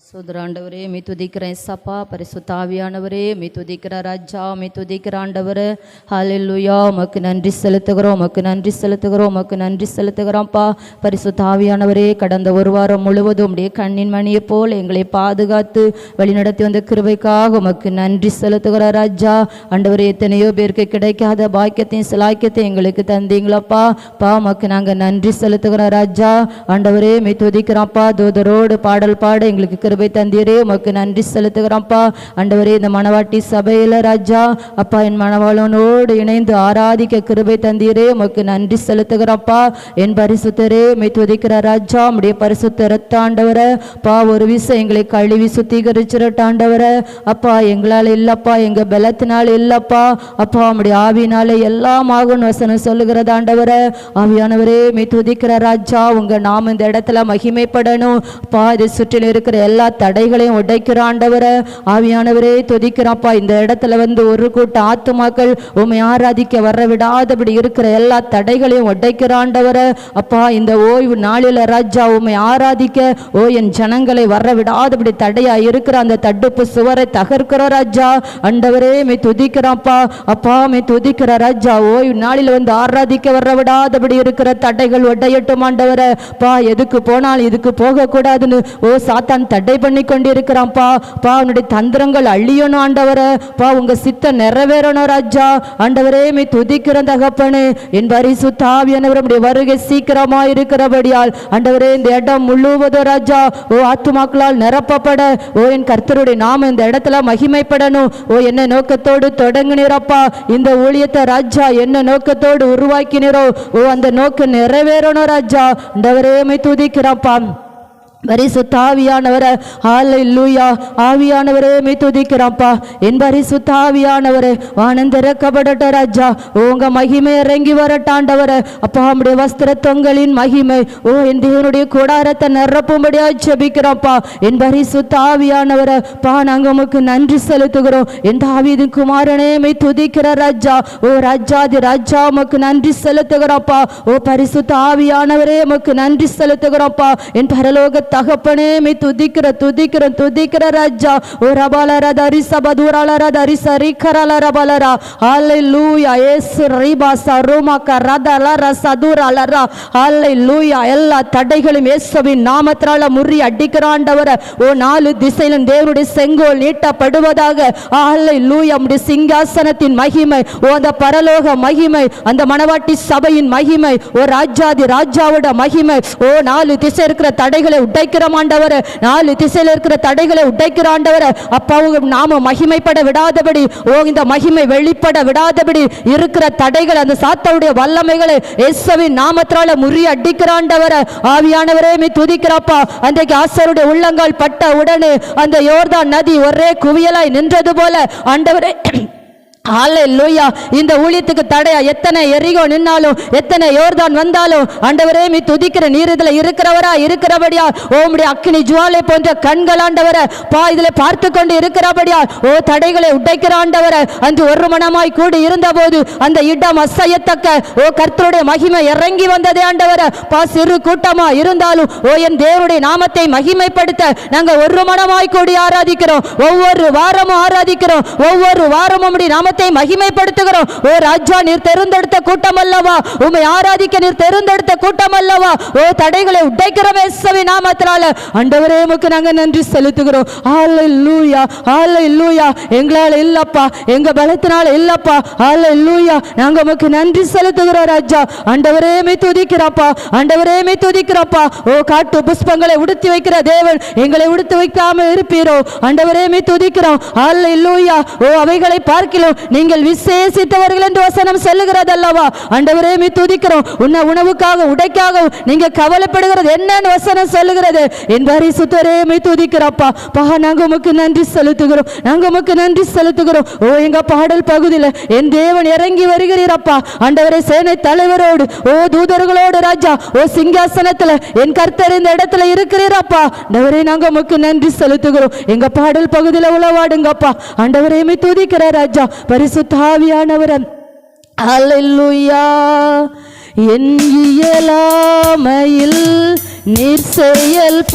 சுதராண்டவரே me துதிக்கிறேன் சப்பா பரிசுத்தாவியானவரே me துதிக்கிற ராஜா மீ துதிக்கிற ஆண்டவர். ஹalleluya. உமக்கு நன்றி செலுத்துகிறோம் உமக்கு நன்றி செலுத்துகிறோம் உமக்கு நன்றி செலுத்துகிறோம்ப்பா. பரிசுத்தாவியானவரே கடந்த ஒரு வாரம் முழுவதும் உடைய கண்ணின் மணியை போல் எங்களை பாதுகாத்து வழிநடத்தி வந்த கிருபைக்காக உமக்கு நன்றி செலுத்துகிற ராஜா. ஆண்டவரே எத்தனையோ பேருக்கு கிடைக்காத பாக்கியத்தையும் சிலாக்கியத்தையும் எங்களுக்கு தந்தீங்களப்பா. பா உமக்கு நாங்கள் நன்றி செலுத்துகிறோம் ராஜா. ஆண்டவரே மீ துதிக்கிறோம்ப்பா. தூதரோடு பாடல் பாட எங்களுக்கு கிருபை தந்தீரே. உமக்கு நன்றி செலுத்துகிறோம்ப்பா. ஆண்டவரே இந்த மணவாட்டி சபையில ராஜா அப்பா என் மணவாளனோடு இணைந்து ஆராதிக்க கிருபை தந்தீரே. உமக்கு நன்றி செலுத்துகிறோம்ப்பா. என் பரிசுத்தரே மை துதிக்கிற ராஜா உடைய பரிசுத்த ரத்தாண்டவரை பா ஒரு விஷயம் எங்களை கழுவி சுத்திகரிச்சிருட்டாண்டவர அப்பா எங்களால் இல்லப்பா எங்க பலத்தினால் இல்லப்பா. அப்பா உடைய ஆவினாலே எல்லாம் ஆகும் வசனம் சொல்லுகிறதாண்டவர ஆவியானவரே மை துதிக்கிற ராஜா உங்க நாம் இந்த இடத்துல மகிமைப்படணும். பா இதை சுற்றிலும் இருக்கிற எல்லா தடைகளையும் உடைக்கிற ஆண்டவர. ஆவியானவரே துதிக்கிறாப்பா இந்த இடத்துல வந்து ஒரு கூட்ட ஆத்துமாக்கள் உண்மை ஆராதிக்க வர விடாதபடி இருக்கிற எல்லா தடைகளையும் உடைக்கிறாண்டவர அப்பா இந்த ஓய்வு நாளில ராஜா உண்மை ஆராதிக்க ஓ என் ஜனங்களை வர விடாதபடி தடையா இருக்கிற அந்த தடுப்பு சுவரை தகர்க்கிற ராஜா. அண்டவரே மே துதிக்கிறாப்பா. அப்பா மே துதிக்கிற ராஜா ஓய்வு நாளில வந்து ஆராதிக்க வர விடாதபடி இருக்கிற தடைகள் ஒட்டையட்டும் ஆண்டவர. பா எதுக்கு போனால் இதுக்கு போக கூடாதுன்னு ஓ சாத்தான் தடை பண்ணி கொண்டிருக்கிறான்ப்பா பா உன்னுடைய தந்திரங்கள் அழியணும் ஆண்டவர. பா உங்க சித்த நிறைவேறணும் ராஜா. ஆண்டவரே மே துதிக்கிற தகப்பனே. என் பரிசுத்தாவியானவர் உம்முடைய வருகை சீக்கிரமா இருக்கிறபடியால் ஆண்டவரே இந்த இடம் முழுவதும் ராஜா ஓ ஆத்துமாக்களால் நிரப்பப்பட. ஓ என் கர்த்தருடைய நாம இந்த இடத்துல மகிமைப்படணும். ஓ என்ன நோக்கத்தோடு தொடங்கினீரப்பா இந்த ஊழியத்தை ராஜா என்ன நோக்கத்தோடு உருவாக்கினீரோ. ஓ அந்த நோக்கம் நிறைவேறணும் ராஜா. ஆண்டவரே மை துதிக்கிறப்பா பரிசுத்த ஆவியானவரை லூயா ஆவியானவரே மீ துதிக்கிறாப்பா என் பரிசுத்த ஆவியானவரே வானந்திறக்கப்படட்ட ராஜா. உங்க மகிமை இறங்கி வரட்டாண்டவர. அப்பா நம்முடைய வஸ்திர தொங்கலின் மகிமை. ஓ என் தேவனுடைய கூடாரத்தை நிரப்பும்படியா ஜெபிக்கிறோம்ப்பா. என் பரிசுத்த ஆவியானவரை பா நாங்கள் உமக்கு நன்றி செலுத்துகிறோம். என் தாவீது குமாரனே மீ துதிக்கிற ராஜா. ஓ ராஜாதி ராஜா உமக்கு நன்றி செலுத்துகிறோம்ப்பா. ஓ பரிசுத்த ஆவியானவரே உமக்கு நன்றி செலுத்துகிறோம்ப்பா. என் பரலோக தகப்பனே மே துதிக்கிற துதிக்கிற துதிக்கிற ராஜா. ஓ அபாலரா தரிச பதுராலர தரிச ரிக்கரல ரபாலரா. ஹalleluya. இயேசு ரிபா சருமா கரதலர சதுரலர. லூயா எல்லா தடைகளும் இயேசுவின் நாமத்தால முறி அடிக்கிறாண்டவர. ஓ நாலு திசையிலும் தேவனுடைய செங்கோல் நீட்டப்படுவதாக. ஹalleluya. நம்முடைய சிங்காசனத்தின் மகிமை ஓ அந்த பரலோக மகிமை அந்த மணவாட்டி சபையின் மகிமை ஓ ராஜாதி ராஜாவோட மகிமை. ஓ நாலு திசை இருக்கிற தடைகளை உடைக்கிற ஆண்டவர். நாலு திசையில இருக்கிற தடைகளை உடைக்கிற ஆண்டவர். அப்பாவுக்கு நாம மகிமைப்பட விடாதபடி ஓ இந்த மகிமை வெளிப்பட விடாதபடி இருக்கிற தடைகள் அந்த சாத்தாவுடைய வல்லமைகளை எஸ்வின் நாமத்தால முறி அடிக்கிற ஆண்டவர். ஆவியானவரே மீ துதிக்கிறப்பா. அன்றைக்கு ஆசருடைய உள்ளங்கால் பட்ட உடனே அந்த யோர்தான் நதி ஒரே குவியலாய் நின்றது போல ஆண்டவரே ஹalleluya. இந்த ஊழியத்துக்கு தடையா எத்தனை எரிகோ நின்னாலும் எத்தனை யோர்தான் வந்தாலும் ஆண்டவரே மீ துதிக்கிற நீர் இதுல இருக்கிறவரா இருக்கிறபடியா. ஓமுடைய அக்கினி ஜுவாலை போன்ற கண்கள் ஆண்டவரை பா இதுல பார்த்து கொண்டு இருக்கிறபடியா. ஓ தடைகளை உடைக்கிற ஆண்டவர அன்று ஒரு மனமாய் கூடி இருந்தபோது அந்த இடம் அசையத்தக்க ஓ கர்த்தருடைய மகிமை இறங்கி வந்ததே ஆண்டவர. பா சிறு கூட்டமா இருந்தாலும் ஓ என் தேவனுடைய நாமத்தை மகிமைப்படுத்த நாங்க ஒரு மனமாய் கூடி ஆராதிக்கிறோம். ஒவ்வொரு வாரமும் ஆராதிக்கிறோம். ஒவ்வொரு வாரமும் நாம நாமத்தை மகிமைப்படுத்துகிறோம். ஓ ராஜா நீர் தெருந்தெடுத்த கூட்டம் அல்லவா உமை ஆராதிக்க நீர் தெருந்தெடுத்த கூட்டம் அல்லவா ஓ தடைகளை உடைக்கிறோம் இயேசுவின் நாமத்தினால. ஆண்டவரே உமக்கு நாங்க நன்றி செலுத்துகிறோம். ஹalleluya ஹalleluya. எங்களால இல்லப்பா எங்க பலத்தினால இல்லப்பா. ஹalleluya. நாங்க உமக்கு நன்றி செலுத்துகிறோம் ராஜா ஆண்டவரே மே துதிக்கிறப்பா. ஆண்டவரே மே துதிக்கிறப்பா. ஓ காட்டு புஷ்பங்களை உடுத்தி வைக்கிற தேவன் எங்களை உடுத்து வைக்காம இருப்பீரோ? ஆண்டவரே மே துதிக்கிறோம். ஹalleluya. ஓ அவைகளை பார்க்கிறோம் நீங்கள் விசேஷித்தவர்கள் என்று வசனம் சொல்லுகிறதல்லவா? ஆண்டவரே மீ துதிக்கிறோம். உன்ன உணவுக்காக உடைக்காக நீங்க கவலைப்படுகிறது. என்னன்னு வசனம் சொல்லுகிறது. என் பரிசுத்தரே மீ துதிக்கிறப்பா. பா நாங்க உமக்கு நன்றி செலுத்துகிறோம். நாங்க உமக்கு நன்றி செலுத்துகிறோம். ஓ எங்க பாடல் பகுதியில் என் தேவன் இறங்கி வருகிறீரப்பா. ஆண்டவரே சேனை தலைவரோடு ஓ தூதர்களோடு ராஜா ஓ சிங்காசனத்துல என் கர்த்தர் இந்த இடத்துல இருக்கிறீரப்பா. ஆண்டவரே நாங்க உமக்கு நன்றி செலுத்துகிறோம். எங்க பாடல் பகுதியில் உளவாடுங்கப்பா. ஆண்டவரே மீ துதிக்கிற ராஜா. பரிசுத்தாவியானவர் அலையா என் இயலாமையில் நீர் செயல்படுவீர்.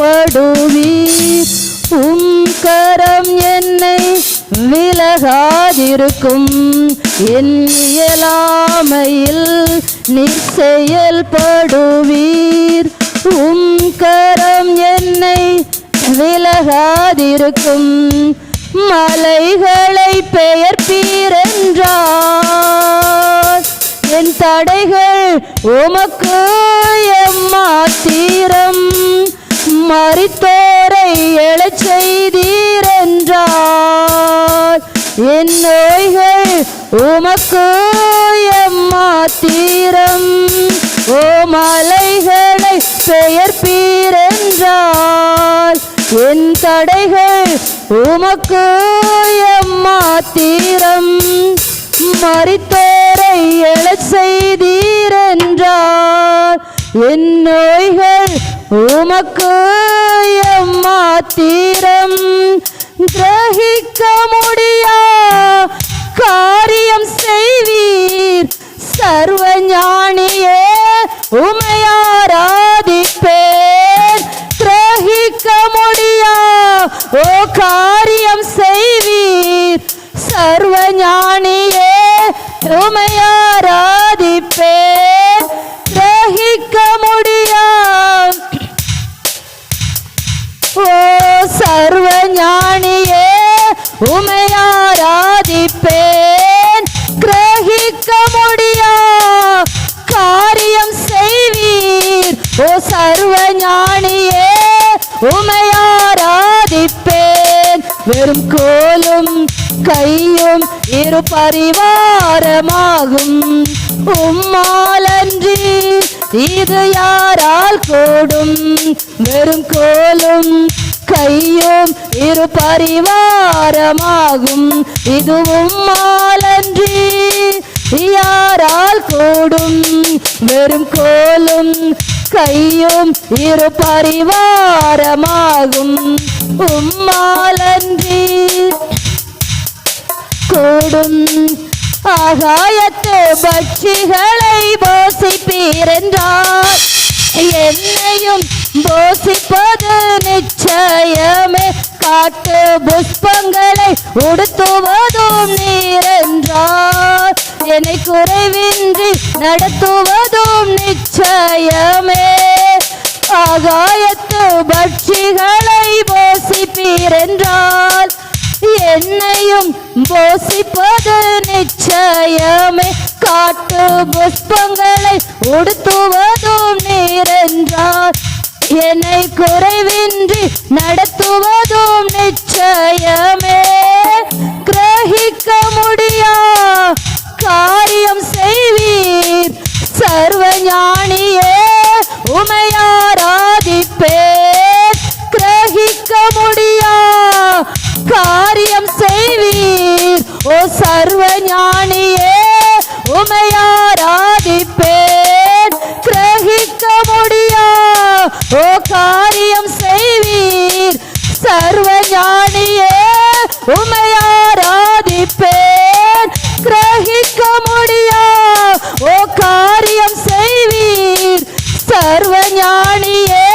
உம் கரம் என்னை விலகாதிருக்கும். என் இயலாமையில் நீர் செயல்படுவீர். உம் கரம் என்னை விலகாதிருக்கும். மலைகளை பெயர் பீரென்றார். என் தடைகள் உமக்கு எம்மாத்திரம். மறித்தோரை எழச் செய்தீரென்றார். என் நோய்கள் உமக்கு எம்மாத்திரம். ஓ மலைகளை பெயர் பீரென்றார். என் தடைகள் உமக்கு எம்மாத்திரம் மறித்தோரை எழச் செய்தீரென்றார் என் நோய்கள் உமக்கு எம்மாத்திரம் கிரகிக்க முடியா? காரியம் செய்வீர். சர்வ ஞானியே ஓ காரியம் செய்வீர் சர்வ ஞானியே உமையாராதிப்பே கிரகிக்க முடியாம். ஓ சர்வ ஞானியே உமையாராதிப்பேன். கிரகிக்க முடியா காரியம் செய்வீர். ஓ சர்வ ஞானியே உமை வெறும் கோலும் கையும் இரு பரிவாரமாகும். உம்மாலன்றி இது யாரால் கூடும்? வெறும் கோலும் கையும் இரு பரிவாரமாகும். இது உம்மாலன்றி யாரால் கூடும்? வெறும் கோலும் செய்யும் இரு பரிவாரமாகும். உம்மாலன்றி கூடும் ஆகாயத்து பட்சிகளை போசிப்பீரென்றார் என்னையும் போசிப்பது நிச்சயமே. காட்டு புஷ்பங்களை உடுத்துவதும் நீரென்றார். என்னை குறைவின்றி நடத்துவதும் நிச்சயமே. ஆகாயத்து பட்சிகளை போசிப்பீரென்றால் என்னையும் போசிப்பது நிச்சயமே. காட்டு புஷ்பங்களை உடுத்துவதும் நீரென்றார். என்னை குறைவின்றி நடத்துவதும் நிச்சயமே. கிரகிக்க முடியா? காரியம் செய்வீர் சர்வ ஞானியே உமையாராதிப்பே கிரகிக்க முடியா? காரியம் செய்வீர் ஓ சர்வ ஞானியே உமையாராதிப்பேன் கிரகிக்க ஓ காரியம் செய்வீர். சர்வ ஞானியே உமையாராதிப்பேன் கிரகிக்க முடியா? ஓ காரியம் செய்வீர். சர்வ ஞானியே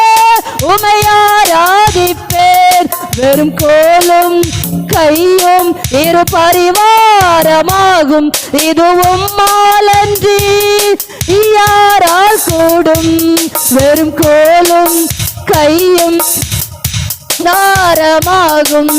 உமையாராதிப்பேன் வெறும் கோலும் கையும் இரு பரிவாரமாகும் இதுவும் மாலன்றி தாரமாகும்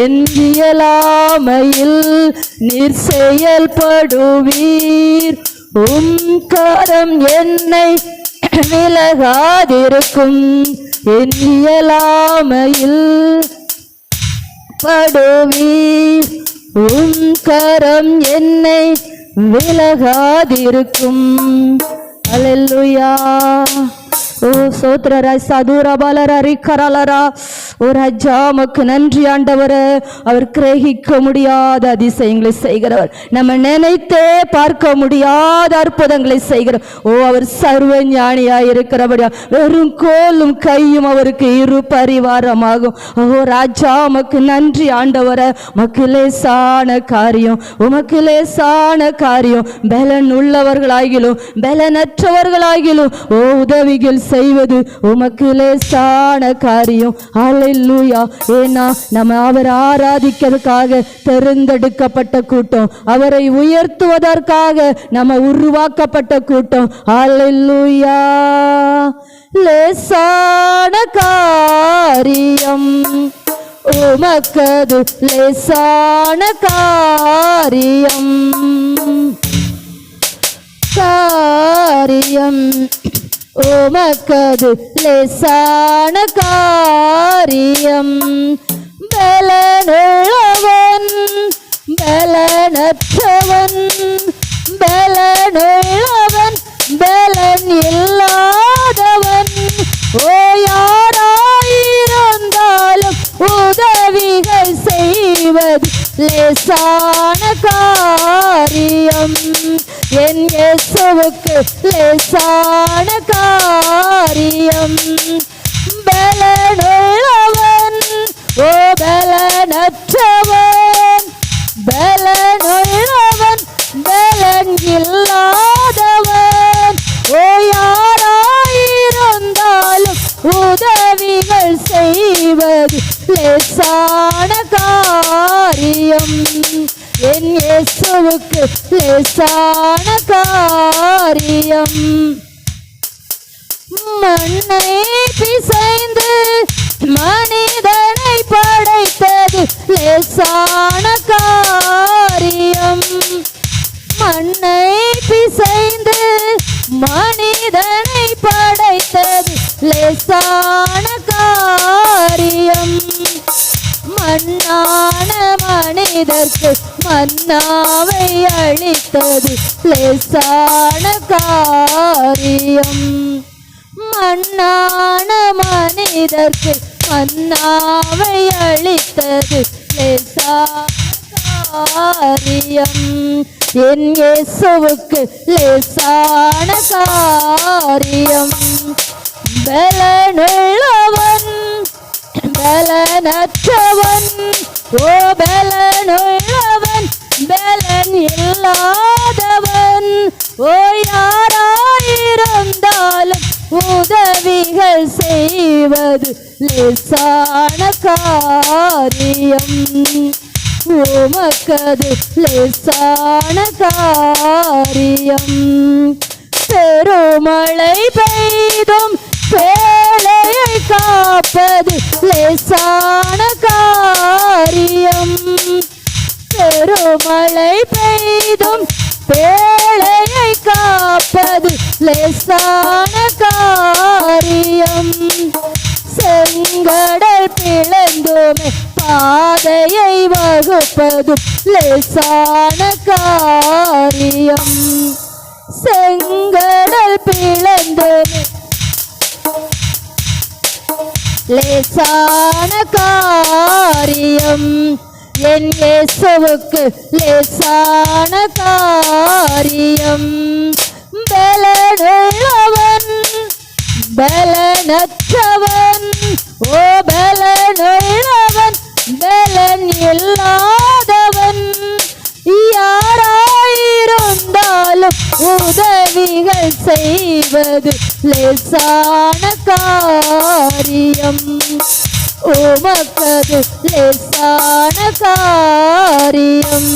உமையாராதிப்பேன் நீர் செயல்படுவீர் உம் கரம் என்னை விலகாதிருக்கும். என் படுவீர். உம் கரம் என்னை விலகாதிருக்கும். அலல்லுயா ஓ சோத்ரரா சதுர பலர ரிக்கரலரா. ஓ ராஜா மக்கு நன்றி ஆண்டவர். அவர் கிரகிக்க முடியாத அதிசயங்களை செய்கிறவர். நம்ம நினைத்தே பார்க்க முடியாத அற்புதங்களை செய்கிறவர். ஓ அவர் சர்வ ஞானியா இருக்கிறபடியா. வெறும் கோலும் கையும் அவருக்கு இரு பரிவாரமாகும். ஓ ராஜா உமக்கு நன்றி ஆண்டவர. உமக்கு லேசான காரியம். உமக்கு லேசான காரியம். பலன் உள்ளவர்களாகிலும் பலனற்றவர்களாகிலும் ஓ உதவிகள் செய்வது உமக்கு லேசான காரியம். அல்லேலூயா ஏன்னா நம்ம அவர் ஆராதிக்கிறதுக்காக தெரிந்தெடுக்கப்பட்ட கூட்டம். அவரை உயர்த்துவதற்காக நம்ம உருவாக்கப்பட்ட கூட்டம். அல்லேலூயா லேசான காரியம். உமக்கது லேசான காரியம். காரியம். உமக்கது லேசான காரியம். பலனுள்ளவன் பலனற்றவன் பலனுள்ளவன் பலன் இல்லாதவன். ஓயா செய்வது லேசான காரியம். என் இயேசுவுக்கு லேசான காரியம். பலனுள்ளவன் ஓ பலனற்றவன் பல செய்வது லேசான காரியம். என் இயேசுவுக்கு லேசான காரியம். மண்ணை பிசைந்து மனிதனை படைத்தது லேசான காரியம். மண்ணை பிசைந்து மனிதனை படைத்தது லேசான காரியம் மண்ணான மனிதர்க்கு மன்னாவை அளித்தது லேசான காரியம். மண்ணான மனிதர்க்கு மன்னாவை அளித்தது லேசான காரியம். என் இயேசுவுக்கு லேசான காரியம். பலனுள்ளவன் பலனற்றவன் ஓ பலனுள்ளவன் பலன் இல்லாதவன். ஓ யாராயிருந்தாலும் உதவிகள் செய்வது லேசான காரியம். உமக்கது லேசான காரியம். பெருமழை பெய்தும் பே காப்பது லேசான காரியம். பெருமழை பெய்தும் பேழையை காப்பது லேசான காரியம். செங்கடல் பிளந்துமே பாதையை வகுப்பது லேசான காரியம். செங்கடல் பிளந்துமே லேசான காரியம். என் இயேசுவுக்கு லேசான காரியம். பலனுள்ளவன் பலனற்றவன் ஓ செய்வது லேசான காரியம். உமக்கது லேசான காரியம்.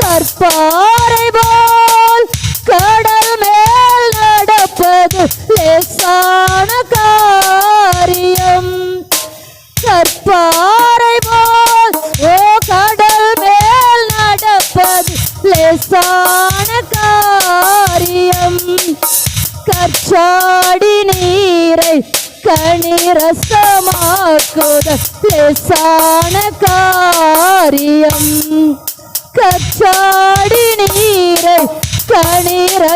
கற்பாறை போல் கடல் மேல் நடப்பது லேசான காரியம். கற்பாறை போல் ஓ கடல் மேல் நடப்பது லேசான காரியம். கற்றாடி நீரை கணிரசமாக்குத காரியம். கச்சாடி நீரை கணிரசமாக்குத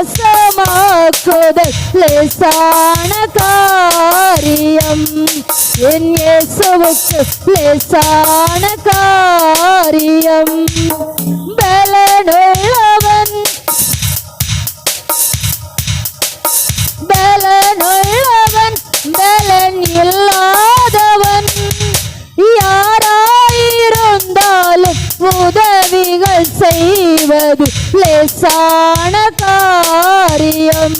லேசான காரியம். என் இயேசுவுக்கு லேசான காரியம். பலனுள்ள பலன் இல்லாதவன் யாராயிருந்தாலும் உதவிகள் செய்வது லேசான காரியம்.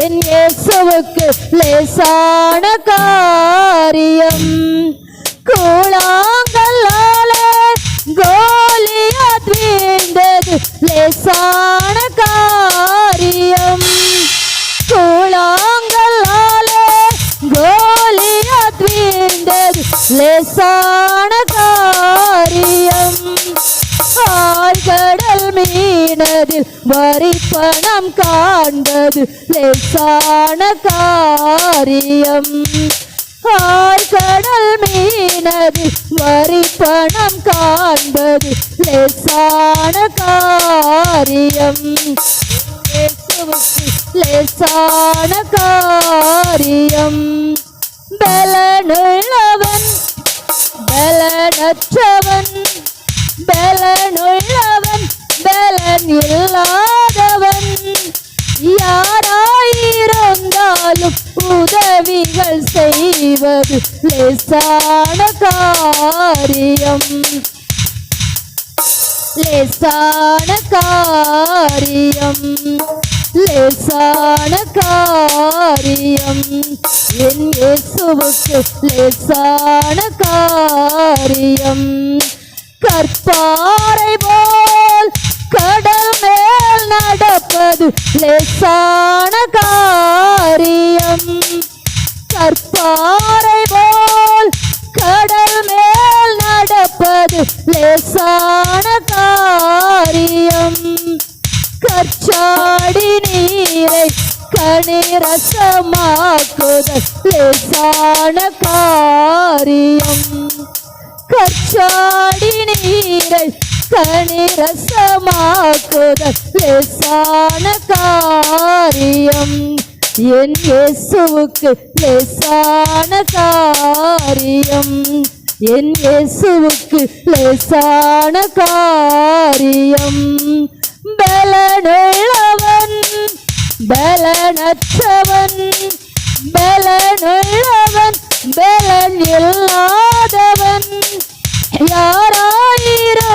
என் இயேசுவுக்கு லேசான காரியம். கூழாங்கல்லாலே கோலியா வீழ்ந்தது லேசான காண்பது லேசான காரியம். ஆழ்கடல் மீனது வரி பணம் காண்பது லேசான காரியம். லேசான காரியம். பலனுள்ளவன் பலனற்றவன் பலனுள்ளவன் பலன் இல்லாதவன். யாராயிருந்தாலும் உதவிகள் செய்வது லேசான காரியம். லேசான காரியம். லேசான காரியம். என் இயேசுவுக்கு லேசான காரியம். கற்பாரை போல் கடல் மேல் நடப்பது லேசான காரியம். கற்பாறை போல் கடல் மேல் நடப்பது லேசான காரியம். கற்சாடி நீரை கணிரசமாக்குதல் லேசான காரியம். கற்சாடி நீரை கணிரசமாக்குதல் லேசான காரியம் என் இயேசுவுக்கு லேசான காரியம் என் இயேசுவுக்கு லேசான காரியம் பலனுள்ளவன் பலனற்றவன் பலனுள்ளவன் பலன் இல்லாதவன். யாரா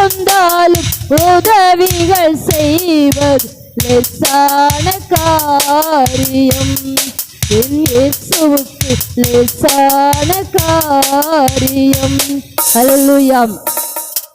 வந்தாலும் உதவிகள் செய்வது லேசான காரியம். என் இயேசுவுக்கு லேசான காரியம். ஹalleluya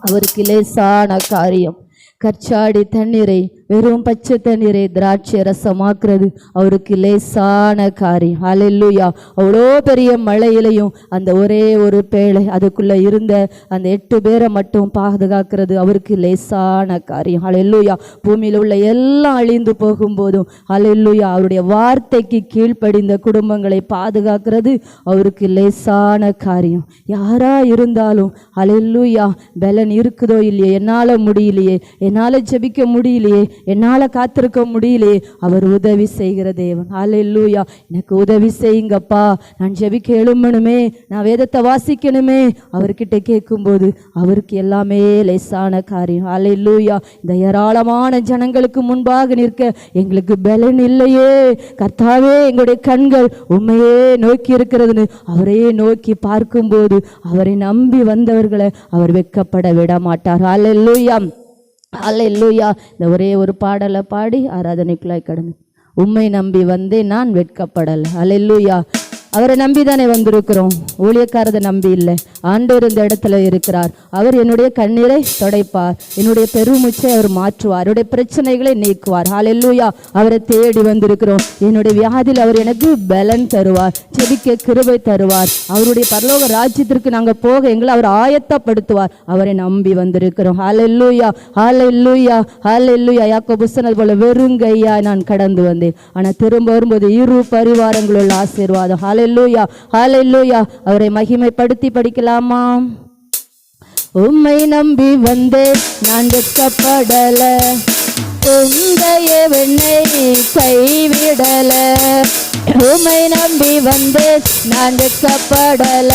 அவருக்கு லேசான காரியம். கற்சாடி தண்ணீரை வெறும் பச்சை தண்ணீரை திராட்சை ரசமாக்குறது அவருக்கு லேசான காரியம். ஹalleluya அவ்வளோ பெரிய மழையிலையும் அந்த ஒரே ஒரு பேழை அதுக்குள்ளே இருந்த அந்த எட்டு பேரை மட்டும் பாதுகாக்கிறது அவருக்கு லேசான காரியம். ஹalleluya பூமியில் உள்ள எல்லாம் அழிந்து போகும்போதும் ஹalleluya அவருடைய வார்த்தைக்கு கீழ்ப்படிந்த குடும்பங்களை பாதுகாக்கிறது அவருக்கு லேசான காரியம். யாரா இருந்தாலும் ஹalleluya பலன் இருக்குதோ இல்லையே என்னால் முடியலையே என்னால் ஜெபிக்க முடியலையே என்னால் காத்திருக்க முடியலையே அவர் உதவி செய்கிற தேவன். ஹalleluya எனக்கு உதவி செய்யுங்கப்பா. நான் ஜெபிக்க எழும்பணுமே. நான் வேதத்தை வாசிக்கணுமே. அவர்கிட்ட கேட்கும்போது அவருக்கு எல்லாமே லேசான காரியம். ஹalleluya இந்த ஏராளமான ஜனங்களுக்கு முன்பாக நிற்க எங்களுக்கு பலன் இல்லையே. கர்த்தாவே எங்களுடைய கண்கள் உண்மையே நோக்கி இருக்கிறதுன்னு அவரையே நோக்கி பார்க்கும்போது அவரை நம்பி வந்தவர்களை அவர் வெட்கப்பட விட மாட்டார் அல்ல இல்லையா இந்த ஒரே ஒரு பாடலை பாடி ஆராதனைக்குள்ளாய் கடந்து. உம்மை நம்பி வந்தே நான் வெட்கப்படலை. இல்லையா அவரை நம்பி தானே வந்திருக்கிறோம். ஊழியக்காரதை நம்பி இல்லை. ஆண்டவர் இந்த இடத்துல இருக்கிறார். அவர் என்னுடைய கண்ணீரை துடைப்பார். என்னுடைய பெருமூச்சை அவர் மாற்றுவார். என்னுடைய பிரச்சனைகளை நீக்குவார். ஹalleluya அவரை தேடி வந்திருக்கிறோம். என்னுடைய வியாதியில் அவர் எனக்கு பலன் தருவார். செடிக்க கிருபை தருவார். அவருடைய பரலோக ராஜ்யத்திற்கு நாங்கள் போக எங்களை அவர் ஆயத்தப்படுத்துவார். அவரை நம்பி வந்திருக்கிறோம். ஹalleluya ஹalleluya ஹalleluya யாக்கோ புஸ்தனது போல வெறுங்கையா நான் கடந்து வந்தேன். ஆனால் திரும்ப வரும்போது இரு பரிவாரங்களுள்ள ஆசீர்வாதம். ஹாலெல்லூயா ஹாலெல்லூயா அவரை மகிமைப்படுத்தி படிக்கலாமா? உம்மை நம்பி வந்தேன் நான் வெட்கப்படல. உந்தைய வெண்ணை கைவிடல. உமை நம்பி வந்தேன் நான் வெட்கப்படல.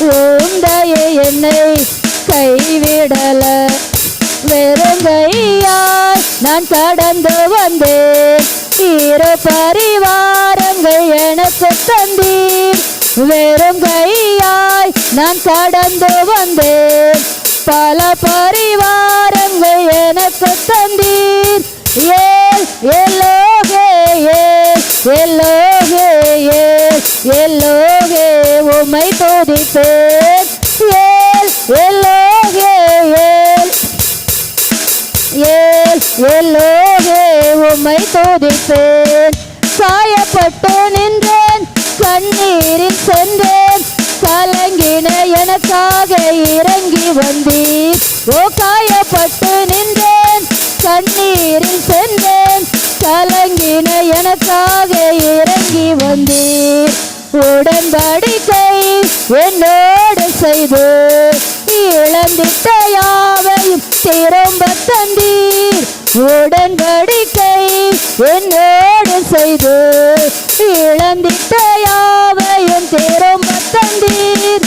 உந்தைய என்னை கைவிடல. வெறுங்கையாய் நான் கடந்து வந்தேன். இரு பரிவாரங்கள் எனக்கு தந்தீர் வெறும் கையாய் நான் கடந்து வந்தேன். பல பரிவாரங்கள் எனக்கு தந்தீர் ஏல் எல்லோகே ஏல் எல்லோகே ஏல் எல்லோகே உமை துதிப்பேன். ஏல் எல்லோகே ஏல் ஏல் எல்லோ உம்மை துதிப்பேன். சாயப்பட்டு நின்றேன். கண்ணீரில் சென்றேன் கலங்கின எனக்காக இறங்கி வந்தீர். ஓ காயப்பட்டு நின்றேன். கண்ணீரில் சென்றேன் கலங்கின எனக்காக இறங்கி வந்தீர். உடன்படிக்கை என்னோடு செய்து. இழந்திட்ட யாவையும் திரும்ப தந்தீர். உடன்படிக்கை என்னோடு செய்து இழந்திட்ட யாவையும் திரும்ப தந்தீர்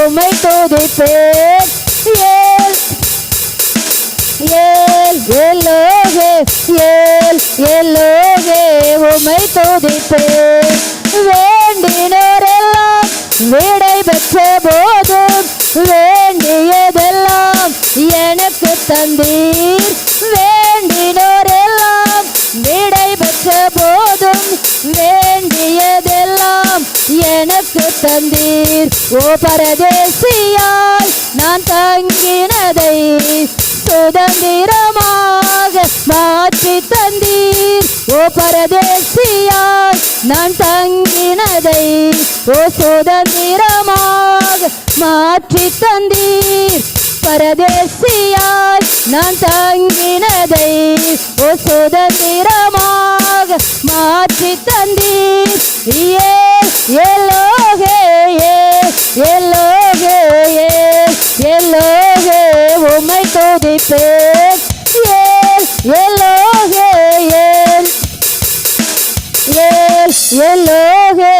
உமை துதிப்பேன். ஏல் ஏல் எல்லோகே ஏல் எல்லோகே உமை துதிப்பேன். தந்தீர் வேண்டினோர் எல்லாம் விடை பெற்ற போதும் வேண்டியதெல்லாம் எனக்கு தந்தீர். ஓ பரதேசியாய் நான் தங்கினதை சுதந்திரமாக மாற்றி தந்தீர். ஓ பரதேசியாய் நான் தங்கினதை ஓ சுதந்திரமாக மாற்றி தந்தீர். பரதேசியாய் நான் தங்கினதை ஓ சுதந்திரமாக மாற்றி தந்தீர். ஏ எல்லோகே ஏ எல்லோகே ஏ எல்லோகே உம்மை துதிப்பேன். ஏல் எல்லோகே ஏல் எல்லோகே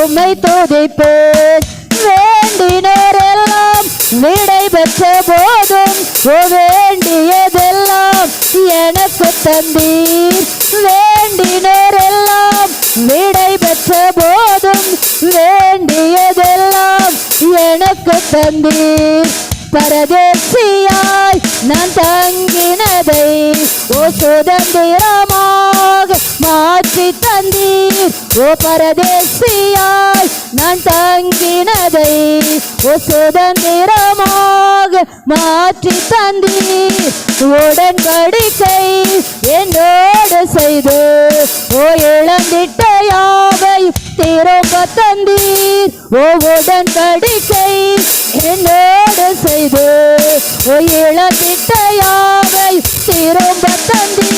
உம்மை துதிப்பேன். வேண்டினோரெல்லாம் விட பெற்ற போதும் ஓ வேண்டியதெல்லாம் எனக்கு தந்தீர். வேண்டினோரெல்லாம் விடை பெற்ற போதும் வேண்டியதெல்லாம் எனக்கு தந்தீர். பரதேசியாய் நான் தங்கினதை ஓ சுதந்திரமாக மாற்றி தந்தீர். ஓ பரதேசியாய் நான் தங்கினதை ஓ சுதந்திரமாக மாற்றி தந்தீர். உடன்படிக்கை என்னோடு செய்து ஓ இழந்திட்ட யாவை திரும்ப தந்தீர். ஓ உடன்படிக்கை என்னோடு செய்து இழந்திட்ட யாவை திரும்ப தந்தி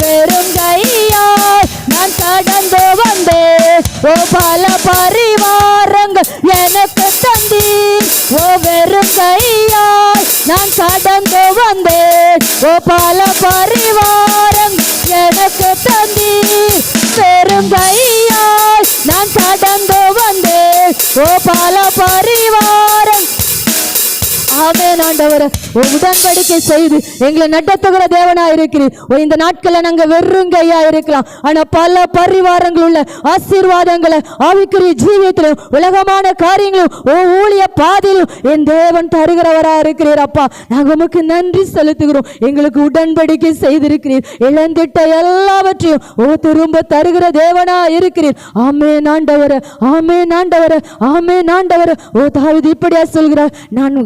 வெறும் கையாய் நான் கடந்து வந்தேன் ஓ பல பரிவாரங்கள் எனக்கு தந்தி ஓ வெறும் கையாய் நான் கடந்து வந்தேன் ஓ பல பரிவாரம் எனக்கு ஆண்டவரை உடன்படிக்கை செய்து எங்களை நடத்துகிற தேவனா இருக்கிறீர் ஓ, இந்த நாட்கள்ல நாங்க வெறுங்கையா இருக்கலாம். ஆனா பல பரிவாரங்கள் உள்ள ஆசீர்வாதங்களை ஆவிக்குரிய ஜீவியத்திலும் உலகமான காரியங்களும் ஓ ஊழிய பாதையிலும் என் தேவன் தருகிறவரா இருக்கிறீர் அப்பா. நாங்க உமக்கு நன்றி செலுத்துகிறோம். எங்களுக்கு உடன்படிக்கை செய்திருக்கிறீர். இழந்திட்ட எல்லாவற்றையும் ஓ திரும்ப தருகிற தேவனா இருக்கிறீர் ஆமே நாண்டவர ஆமே நாண்டவர ஆமே நாண்டவர ஓ தாவிது இப்படியா சொல்கிறார்? நான்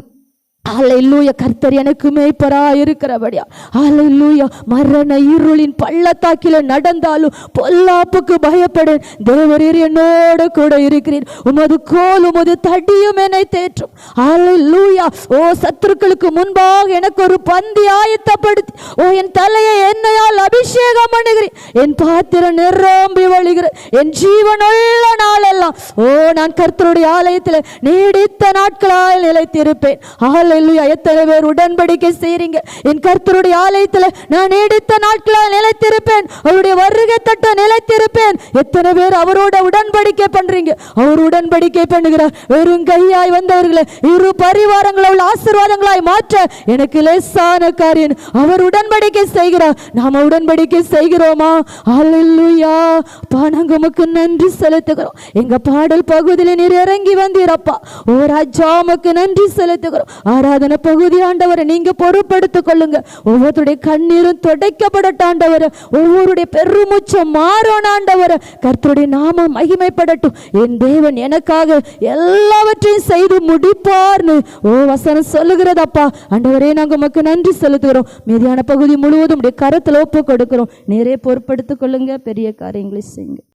ஹalleluya கர்த்தர் எனக்கு மேய்ப்பரா இருக்கிறபடியா ஹalleluya மரண இருளின் பள்ளத்தாக்கில நடந்தாலும் பொல்லாப்புக்கு பயப்படேன். தேவரீர் என்னோடு கூட இருக்கிறீர். உமது கோல் உமது தடியும் என்னை தேற்றும். ஹalleluya ஓ சத்துருக்களுக்கு முன்பாக எனக்கு ஒரு பந்தி ஆயத்தப்படுத்தி. ஓ என் தலையை என்னையால் அபிஷேகம் பண்ணுகிறேன். என் பாத்திரம் நிரம்பி வழிகிறேன். என் ஜீவனுள்ள நாளெல்லாம். ஓ நான் கர்த்தருடைய ஆலயத்தில் நீடித்த நாட்களால் நிலைத்திருப்பேன். ஹalleluya எத்தனை பேர் உடன்படிக்கை செய்கிறீங்க என் கர்த்தருடைய ஆலயத்தில் நான் நீடித்த நாட்களாக நிலைத்திருப்பேன். அவருடைய வருகை தட்ட நிலைத்திருப்பேன். எத்தனை பேர் அவரோட உடன்படிக்கை பண்றீங்க? அவர் உடன்படிக்கை பண்ணுகிறார். வெறும் கையாய் வந்தவர்களை இரு பரிவாரங்களை உள்ள ஆசீர்வாதங்களாய் மாற்ற எனக்கு லேசான காரியம். அவர் உடன்படிக்கை செய்கிறார். நாம உடன்படிக்கை செய்கிறோமா? ஹalleluya அப்பா நன்றி செலுத்துகிறோம். எங்க பாடல் பகுதியில் நீர் இறங்கி வந்தீரப்பா ஓ அஜாமுக்கு நன்றி செலுத்துகிறோம். ஆராதனை பகுதி ஆண்டவரை நீங்க பொறுப்படுத்திக் கொள்ளுங்க. ஒவ்வொருடைய கண்ணீரும் துடைக்கப்படட்டும் ஒவ்வொருடைய பெருமூச்சம் மாறணும் ஆண்டவரை. கர்த்தருடைய நாமம் மகிமைப்படட்டும். என் தேவன் எனக்காக எல்லாவற்றையும் செய்து முடிப்பார்னு ஓ வசனம் சொல்லுகிறதப்பா. ஆண்டவரே நாங்கள் உமக்கு நன்றி செலுத்துகிறோம். மீதியான பகுதி முழுவதும் உடைய கரத்தில் ஒப்பு கொடுக்கிறோம். நேரே பொறுப்படுத்திக் கொள்ளுங்க. பெரிய காரியங்களை செய்யுங்க.